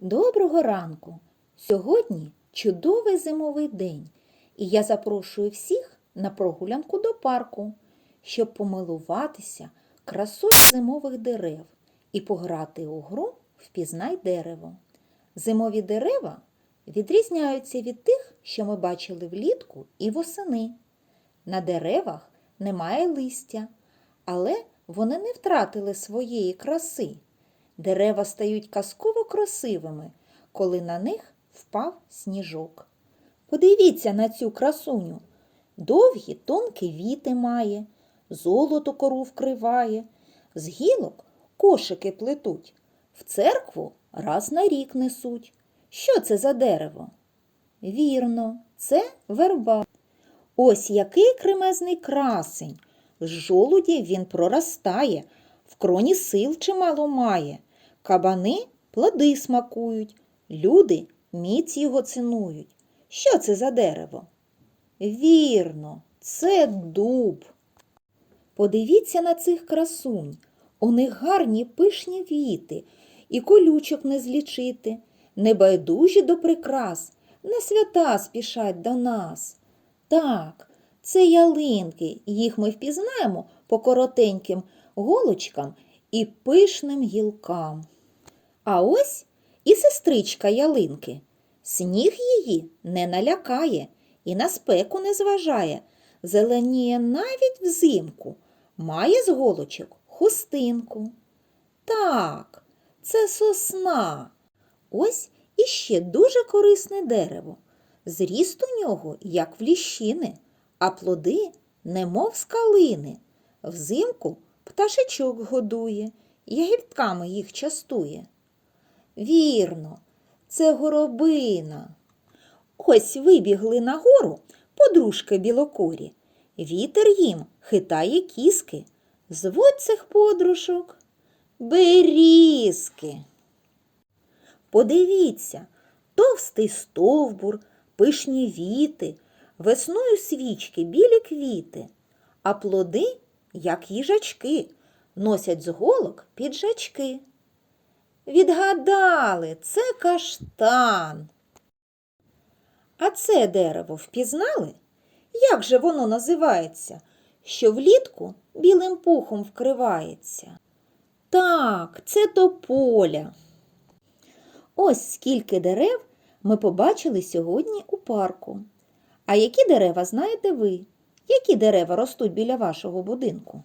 Доброго ранку! Сьогодні чудовий зимовий день, і я запрошую всіх на прогулянку до парку, щоб помилуватися красою зимових дерев і пограти у гру Впізнай дерево. Зимові дерева відрізняються від тих, що ми бачили влітку і восени. На деревах немає листя, але вони не втратили своєї краси. Дерева стають казково красивими, коли на них впав сніжок. Подивіться на цю красуню. Довгі тонкі віти має, золото кору вкриває, з гілок кошики плетуть, в церкву раз на рік несуть. Що це за дерево? Вірно, це верба. Ось який кремезний красень. З жолудів він проростає, в кроні сил чимало має. Кабани плоди смакують, люди міць його цінують. Що це за дерево? Вірно, це дуб. Подивіться на цих красунь. У них гарні пишні віти, і колючок не злічити, небайдужі до прикрас, на свята спішать до нас. Так, це ялинки, їх ми впізнаємо по коротеньким голочкам і пишним гілкам. А ось і сестричка ялинки. Сніг її не налякає і на спеку не зважає, зеленіє навіть взимку, має з голочок хустинку. Так, це сосна. Ось іще дуже корисне дерево. Зріст у нього, як в ліщини, а плоди, немов скалини. Взимку пташечок годує, ягідками їх частує. Вірно, це горобина. Ось вибігли на гору подружки білокорі. Вітер їм хитає кіски. Звуть цих подружок берізки. Подивіться, товстий стовбур, пишні віти, весною свічки білі квіти, а плоди, як їжачки, носять з голок піджачки. Відгадали, це каштан. А це дерево впізнали? Як же воно називається, що влітку білим пухом вкривається? Так, це тополя. Ось скільки дерев ми побачили сьогодні у парку. А які дерева знаєте ви? Які дерева ростуть біля вашого будинку?